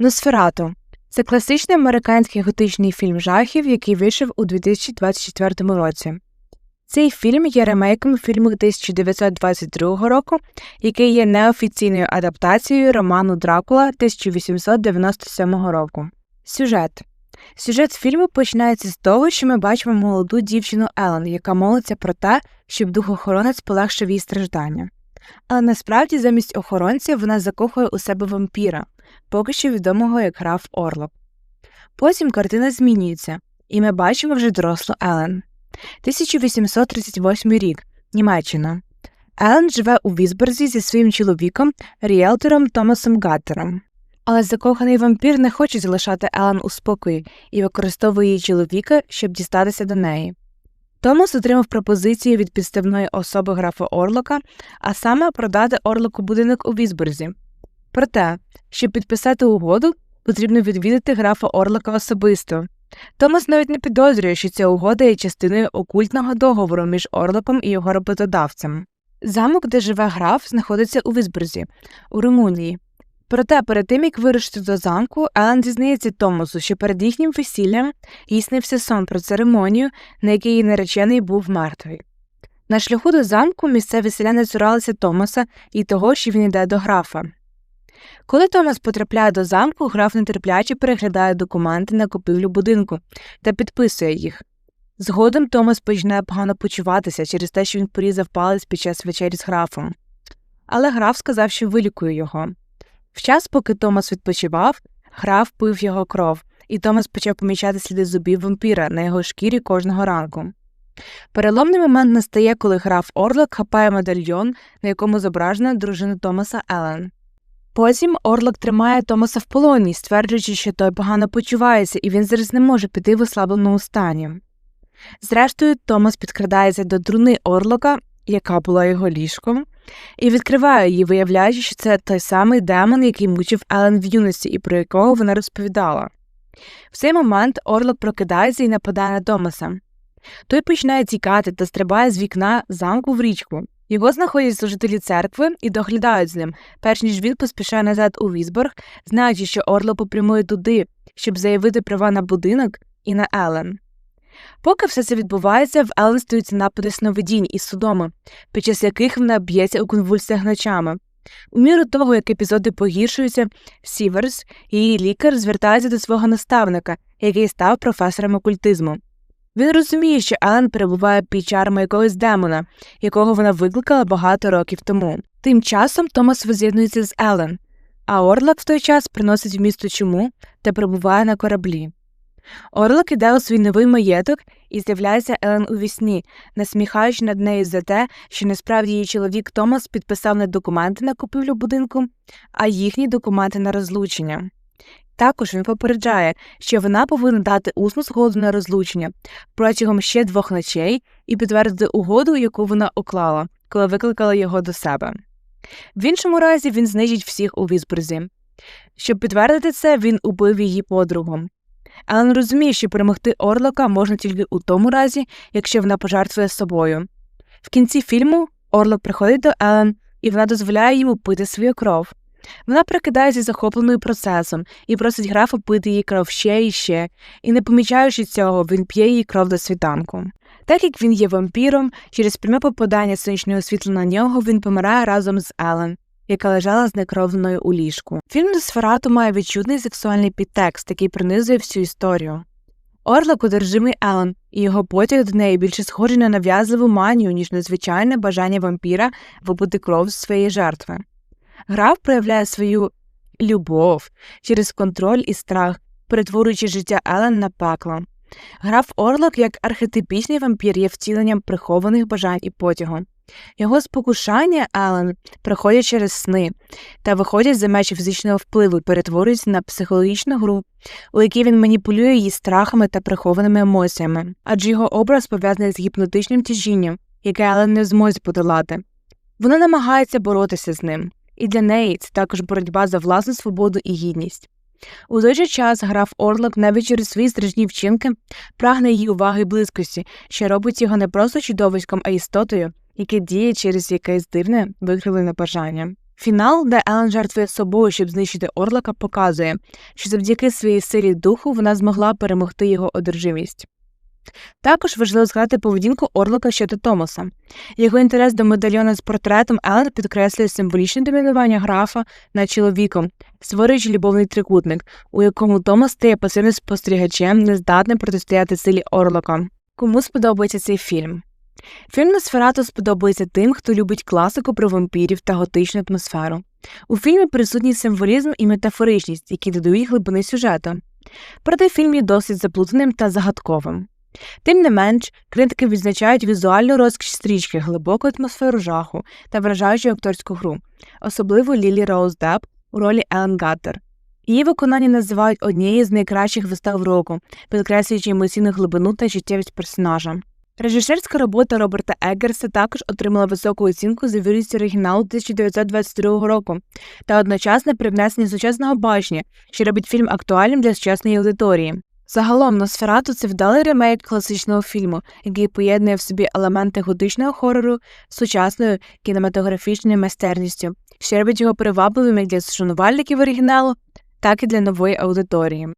Носферату це класичний американський готичний фільм жахів, який вийшов у 2024 році. Цей фільм є ремейком фільму 1922 року, який є неофіційною адаптацією роману Дракула 1897 року. Сюжет Сюжет фільму починається з того, що ми бачимо молоду дівчину Елен, яка молиться про те, щоб духохоронець полегшив їй страждання. Але насправді замість охоронця вона закохує у себе вампіра, поки що відомого як граф Орлоп. Потім картина змінюється, і ми бачимо вже дорослу Елен. 1838 рік Німеччина. Елен живе у Візберзі зі своїм чоловіком, ріелтором Томасом Гаттером. Але закоханий вампір не хоче залишати Елен у спокої і використовує її чоловіка, щоб дістатися до неї. Томас отримав пропозицію від підставної особи графа Орлока, а саме продати Орлоку будинок у Візберзі. Проте, щоб підписати угоду, потрібно відвідати графа Орлока особисто. Томас навіть не підозрює, що ця угода є частиною окультного договору між Орлоком і його роботодавцем. Замок, де живе граф, знаходиться у Візберзі, у Румунії. Проте перед тим як вирушити до замку, Елен дізнається Томасу, що перед їхнім весіллям їй сон про церемонію, на якій її наречений був мертвий. На шляху до замку місцеві селяни цуралися Томаса і того, що він йде до графа. Коли Томас потрапляє до замку, граф нетерпляче переглядає документи на купівлю будинку та підписує їх. Згодом Томас починає погано почуватися через те, що він порізав палець під час вечері з графом. Але граф сказав, що вилікує його. В час, поки Томас відпочивав, граф пив його кров, і Томас почав помічати сліди зубів вампіра на його шкірі кожного ранку. Переломний момент настає, коли граф Орлок хапає медальйон, на якому зображена дружина Томаса Елен. Потім Орлок тримає Томаса в полоні, стверджуючи, що той погано почувається і він зараз не може піти в ослабленому стані. Зрештою, Томас підкрадається до труни Орлока, яка була його ліжком, і відкриває її, виявляючи, що це той самий демон, який мучив Елен в юності і про якого вона розповідала. В цей момент Орлок прокидається і нападає на Томаса. Той починає тікати та стрибає з вікна замку в річку. Його знаходять служителі церкви і доглядають з ним, перш ніж він поспішає назад у Візборг, знаючи, що Орло попрямує туди, щоб заявити права на будинок і на Елен. Поки все це відбувається, в Елен стаються напади сновидінь і судоми, під час яких вона б'ється у конвульсіях ночами. У міру того, як епізоди погіршуються, Сіверс, її лікар, звертається до свого наставника, який став професором окультизму. Він розуміє, що Елен перебуває під чарами якогось демона, якого вона викликала багато років тому. Тим часом Томас воз'єднується з Елен, а Орлак в той час приносить в місто чуму та перебуває на кораблі. Орлок іде у свій новий маєток і з'являється Елен у вісні, насміхаючи над нею за те, що насправді її чоловік Томас підписав не документи на купівлю будинку, а їхні документи на розлучення. Також він попереджає, що вона повинна дати усну згоду на розлучення протягом ще двох ночей і підтвердити угоду, яку вона уклала, коли викликала його до себе. В іншому разі він знищить всіх у Візбурзі. Щоб підтвердити це, він убив її подругу. Елен розуміє, що перемогти Орлока можна тільки у тому разі, якщо вона пожертвує собою. В кінці фільму Орлок приходить до Елен, і вона дозволяє йому пити свою кров. Вона прикидається захопленою процесом і просить графа пити її кров ще і ще, і, не помічаючи цього, він п'є її кров до світанку. Так як він є вампіром, через пряме попадання сонячного світла на нього він помирає разом з Елен, яка лежала знекровленою у ліжку. Фільм Досферату має відчутний сексуальний підтекст, який принизує всю історію. Орлик одержимий Елен, і його потяг до неї більше схожий на нав'язливу манію, ніж на звичайне бажання вампіра випити кров з своєї жертви. Граф проявляє свою любов через контроль і страх, перетворюючи життя Елен на пекло. Граф Орлок, як архетипічний вампір, є втіленням прихованих бажань і потягу. Його спокушання Елен приходять через сни та виходять за межі фізичного впливу і перетворюються на психологічну гру, у якій він маніпулює її страхами та прихованими емоціями, адже його образ пов'язаний з гіпнотичним тяжінням, яке Елен не зможе подолати. Вона намагається боротися з ним, і для неї це також боротьба за власну свободу і гідність. У той же час граф Орлок навіть через свої страшні вчинки прагне її уваги і близькості, що робить його не просто чудовиськом, а істотою, яке діє через якесь дивне викривлене бажання. Фінал, де Елен жертвує собою, щоб знищити Орлока, показує, що завдяки своїй силі духу вона змогла перемогти його одержимість. Також важливо згадати поведінку Орлока щодо Томаса. Його інтерес до медальйона з портретом Елен підкреслює символічне домінування графа над чоловіком, створюючи любовний трикутник, у якому Томас стає пасивним спостерігачем, нездатним протистояти силі Орлока. Кому сподобається цей фільм? Фільм Носферату сподобається тим, хто любить класику про вампірів та готичну атмосферу. У фільмі присутній символізм і метафоричність, які додають глибини сюжету. Проте фільм є досить заплутаним та загадковим. Тим не менш, критики відзначають візуальну розкіш стрічки, глибоку атмосферу жаху та вражаючу акторську гру, особливо Лілі Роуз Депп у ролі Елен Гаттер. Її виконання називають однією з найкращих вистав року, підкреслюючи емоційну глибину та життєвість персонажа. Режисерська робота Роберта Еггерса також отримала високу оцінку за вірність оригіналу 1922 року та одночасне привнесення сучасного бачення, що робить фільм актуальним для сучасної аудиторії. Загалом Носферату це вдалий ремейк класичного фільму, який поєднує в собі елементи готичного хорору з сучасною кінематографічною майстерністю, що робить його привабливим як для шанувальників оригіналу, так і для нової аудиторії.